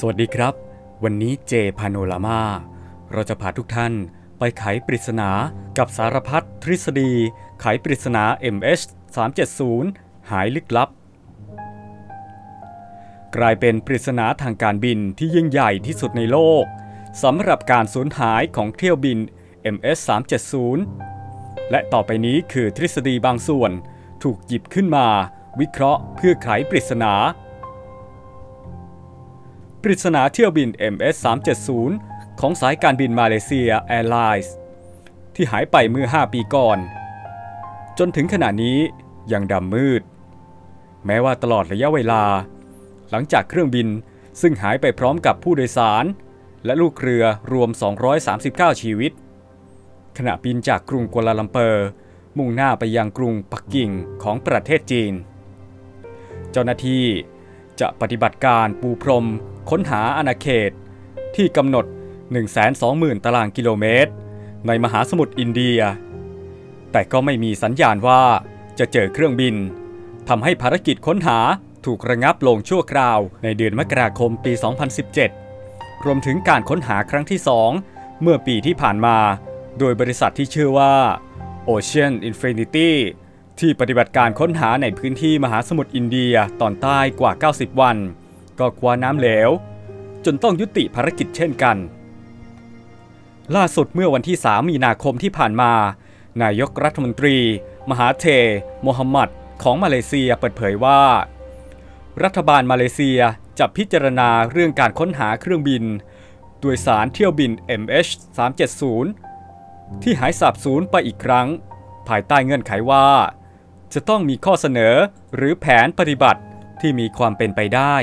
สวัสดีครับ วันนี้เจพาโนรามา เราจะพาทุกท่านไปไขปริศนากับสารพัดทฤษฎี ไขปริศนา MH 370 หายลึกลับ กลายเป็นปริศนาทางการบินที่ยิ่งใหญ่ที่สุดในโลกสำหรับการสูญหายของเที่ยวบิน MS 370และต่อไปนี้คือทฤษฎีบางส่วนถูกหยิบขึ้นมา วิเคราะห์เพื่อไขปริศนา ปริศนาเที่ยวบิน MS 370ของสายการบินมาเลเซียแอร์ไลน์ที่หายไปเมื่อ 5 ปีก่อน จนถึงขณะนี้ยังดำมืด แม้ว่าตลอดระยะเวลา หลังจากเครื่องบินซึ่งหายไปพร้อมกับผู้โดยสาร และลูกเรือรวม 239 ชีวิต ขณะบินจากกรุงกัวลาลัมเปอร์ มุ่งหน้าไปยังกรุงปักกิ่งของประเทศจีน เจ้าหน้าที่จะปฏิบัติการปูพรม ค้นหาอาณาเขต ที่กำหนด 120,000 ตารางกิโลเมตร ในมหาสมุทรอินเดีย แต่ก็ไม่มีสัญญาณว่าจะเจอเครื่องบินทำให้ภารกิจค้นหาถูกระงับลงชั่วคราวในเดือนมกราคมปี 2017 รวมถึงการค้นหาครั้งที่ 2 เมื่อปีที่ผ่านมา โดยบริษัทที่ชื่อว่า Ocean Infinity ที่ปฏิบัติการค้นหาในพื้นที่มหาสมุทรอินเดียตอนใต้กว่า 90 วัน ก็คว้าน้ำเหลว จนต้องยุติภารกิจเช่นกัน ล่าสุดเมื่อวันที่ 3 มีนาคมที่ผ่านมา นายกรัฐมนตรี มหาเทโมฮัมหมัดของมาเลเซียเปิดเผยว่า รัฐบาลมาเลเซียจะพิจารณาเรื่องการค้นหาเครื่องบิน โดยสารเที่ยวบิน MH 370ที่หายสาบสูญไปอีกครั้ง ภายใต้เงื่อนไขว่า จะต้องมีข้อเสนอหรือแผนปฏิบัติที่มีความเป็นไปได้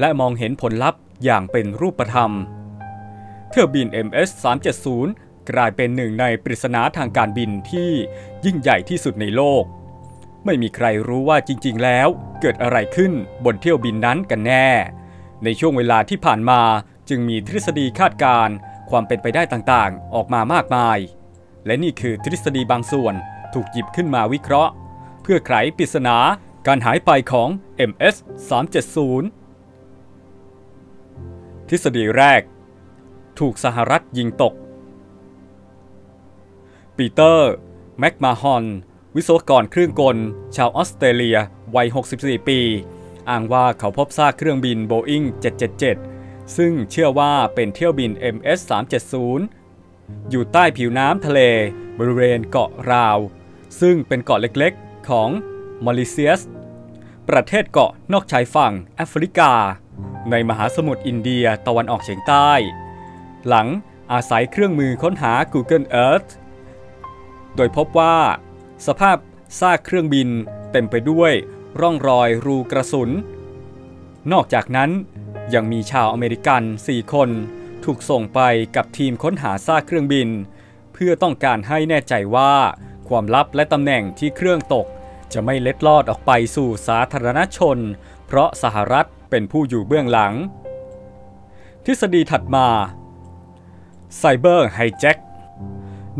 และมองเห็นผลลัพธ์อย่างเป็นรูปธรรม เที่ยวบิน MS 370 กลายเป็นหนึ่งในปริศนาทางการบินที่ยิ่งใหญ่ที่สุดในโลก ไม่มีใครรู้ว่าจริง ๆ แล้วเกิดอะไรขึ้นบนเที่ยวบินนั้นกันแน่ ในช่วงเวลาที่ผ่านมาจึงมีทฤษฎีคาดการณ์ความเป็นไปได้ต่างๆ ออกมามากมาย และนี่คือทฤษฎีบางส่วนถูกหยิบขึ้นมาวิเคราะห์ เพื่อไขปริศนาการหายไปของ MS 370 ทฤษฎีแรก ถูกสหรัฐยิงตก ปีเตอร์ แม็กมาฮอน วิศวกรเครื่องกล ชาวออสเตรเลีย วัย 64 ปี อ้างว่าเขาพบซากเครื่องบิน Boeing 777 ซึ่งเชื่อว่าเป็นเที่ยวบิน MS 370อยู่ใต้ผิวน้ำทะเล บริเวณเกาะราว ซึ่งเป็นเกาะเล็กๆของมอริเซียส ประเทศเกาะนอกชายฝั่งแอฟริกา ในมหาสมุทรอินเดียตะวันออกเฉียงใต้ หลังอาศัยเครื่องมือค้นหา Google Earth โดยพบว่า สภาพซากเครื่องบินเต็มไปด้วยร่องรอยรูกระสุน นอกจากนั้นยังมีชาวอเมริกัน 4 คนถูกส่งไปกับทีมค้นหาซากเครื่องบิน เพื่อต้องการให้แน่ใจว่า ความลับและตำแหน่งที่เครื่องตก จะไม่เล็ดลอดออกไปสู่สาธารณชน เพราะสหรัฐ เป็นผู้อยู่เบื้องหลัง ทฤษฎีถัดมาไซเบอร์ไฮแจ็ค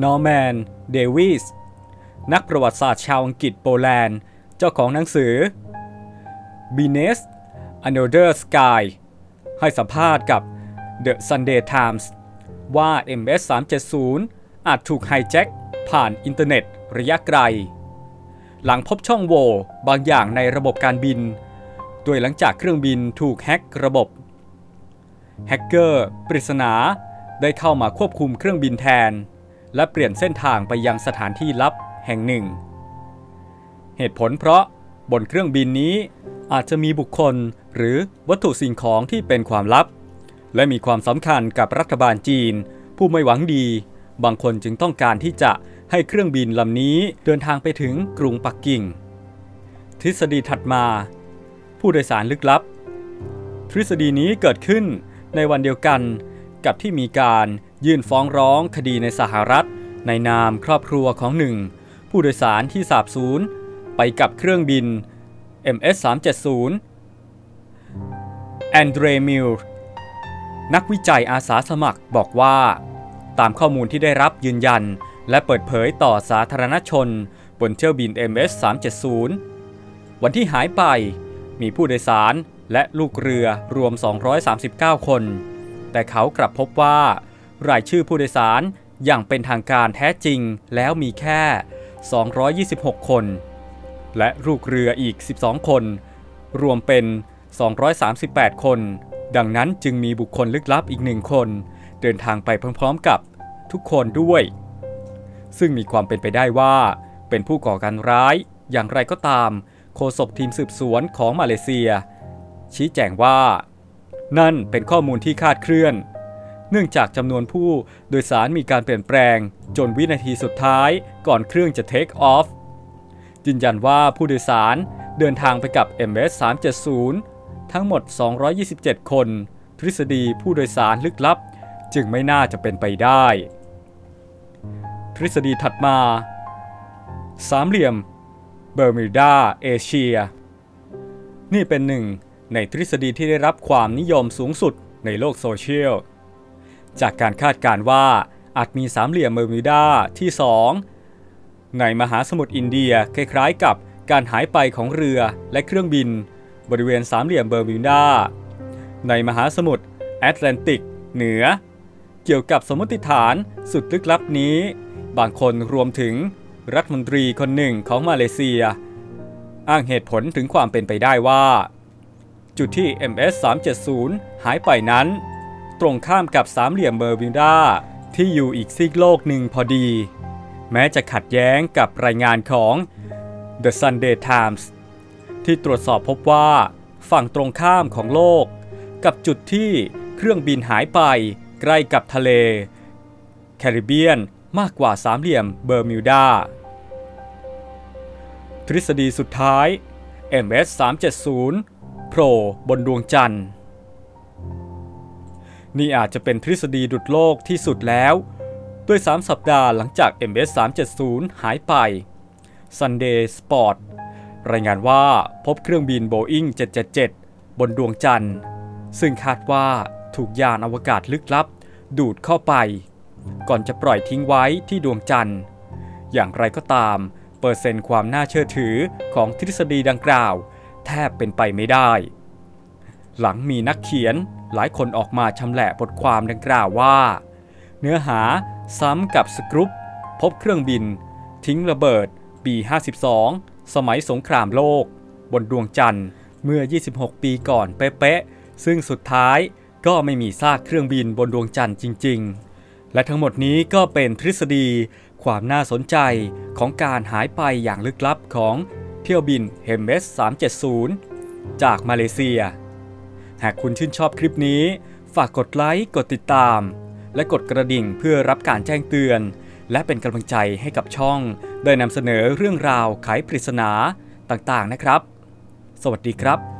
นอร์แมน เดวิส นักประวัติศาสตร์ชาวอังกฤษโปแลนด์ เจ้าของหนังสือ b i n e s Another Sky ให้สัมภาษณ์กับ The Sunday Times ว่า MS 370 อาจถูกไฮแจ็คผ่านอินเทอร์เน็ตระยะไกล หลังพบช่องโหว่บางอย่างในระบบการบิน โดยหลังจากเครื่องบินถูกแฮ็กระบบ แฮกเกอร์ปริศนาได้เข้ามาควบคุมเครื่องบินแทน และเปลี่ยนเส้นทางไปยังสถานที่ลับแห่งหนึ่ง เหตุผลเพราะบนเครื่องบินนี้อาจจะมีบุคคลหรือวัตถุสิ่งของที่เป็นความลับ และมีความสำคัญกับรัฐบาลจีน ผู้ไม่หวังดี บางคนจึงต้องการที่จะให้เครื่องบินลำนี้เดินทางไปถึงกรุงปักกิ่ง ทฤษฎีถัดมา ผู้โดยสารลึกลับ ทฤษฎีนี้เกิดขึ้นในวันเดียวกันกับที่มีการยื่นฟ้องร้องคดีในสหรัฐ ในนามครอบครัวของหนึ่ง ผู้โดยสารที่สาบสูญไปกับเครื่องบิน MS 370แอนเดรมิลนักวิจัยอาสาสมัครบอกว่า ตามข้อมูลที่ได้รับยืนยัน และเปิดเผยต่อสาธารณชน บนเที่ยวบิน MS 370วันที่หายไป มีผู้โดยสารและลูกเรือรวม 239 คน แต่เขากลับพบว่า รายชื่อผู้โดยสารอย่างเป็นทางการแท้จริงแล้วมีแค่ 226 คน และลูกเรืออีก 12 คน รวมเป็น 238 คน ดังนั้นจึงมีบุคคลลึกลับอีกหนึ่งคน เดินทางไปพร้อมๆกับทุกคนด้วย ซึ่งมีความเป็นไปได้ว่า เป็นผู้ก่อการร้ายอย่างไรก็ตาม โฆษกทีมสืบสวนของมาเลเซีย ชี้แจงว่า นั่นเป็นข้อมูลที่คาดเคลื่อน เนื่องจากจำนวนผู้โดยสารมีการเปลี่ยนแปลง จนวินาทีสุดท้ายก่อนเครื่องจะเทคออฟยืนยันว่าผู้โดยสารเดินทางไปกับ MS 370ทั้งหมด 227 คน ทฤษฎีผู้โดยสารลึกลับ จึงไม่น่าจะเป็นไปได้ ทฤษฎีถัดมา สามเหลี่ยม เบอร์มิวดาเอเชีย นี่เป็นหนึ่งในทฤษฎีที่ได้รับความนิยมสูงสุดในโลกโซเชียล จากการคาดการณ์ว่าอาจมีสามเหลี่ยมเบอร์มิวดาที่ 2 ในมหาสมุทรอินเดียคล้ายๆกับการหายไปของเรือและเครื่องบิน บริเวณสามเหลี่ยมเบอร์มิวดา ในมหาสมุทรแอตแลนติก เหนือ เกี่ยวกับสมมติฐานสุดลึกลับนี้ บางคนรวมถึง รัฐมนตรีคนหนึ่งของมาเลเซีย อ้างเหตุผลถึงความเป็นไปได้ว่า จุดที่ MS 370หายไปนั้น ตรงข้ามกับสามเหลี่ยมเบอร์มิวดาที่อยู่อีกซีกโลกหนึ่งพอดี แม้จะขัดแย้งกับรายงานของ The Sunday Times ที่ตรวจสอบพบว่าฝั่งตรงข้ามของโลก กับจุดที่เครื่องบินหายไปใกล้กับทะเล แคริบเบียนมากกว่าสามเหลี่ยมเบอร์มิวดา ทฤษฎีสุดท้าย MS 370โผล่บนดวงจันทร์ นี่อาจจะเป็นทฤษฎีดุดโลกที่สุดแล้ว ด้วย 3 สัปดาห์หลังจาก MS 370หายไป Sunday Sport รายงานว่าพบเครื่องบิน Boeing 777 บนดวงจันทร์ ซึ่งคาดว่าถูกยานอวกาศลึกลับ ดูดเข้าไป ก่อนจะปล่อยทิ้งไว้ที่ดวงจันทร์ อย่างไรก็ตาม เปอร์เซ็นต์ความน่าเชื่อถือของทฤษฎีดังกล่าว แทบเป็นไปไม่ได้ หลังมีนักเขียนหลายคนออกมาชำแหละบทความดังกล่าวว่า เนื้อหาซ้ำกับสครุป พบเครื่องบิน ทิ้งระเบิด B52 สมัยสงครามโลก บนดวงจันทร์เมื่อ 26 ปีก่อนเป๊ะๆ ซึ่งสุดท้ายก็ไม่มีซากเครื่องบินบนดวงจันทร์จริง ๆ และทั้งหมดนี้ก็เป็นทฤษฎี ความน่าสนใจของการหายไปอย่างลึกลับของเที่ยวบิน Hermes 370 จากมาเลเซีย หากคุณชื่นชอบคลิปนี้ ฝากกดไลค์ กดติดตาม และกดกระดิ่งเพื่อรับการแจ้งเตือน และเป็นกำลังใจให้กับช่อง ได้นำเสนอเรื่องราวไขปริศนาต่างๆนะครับ สวัสดีครับ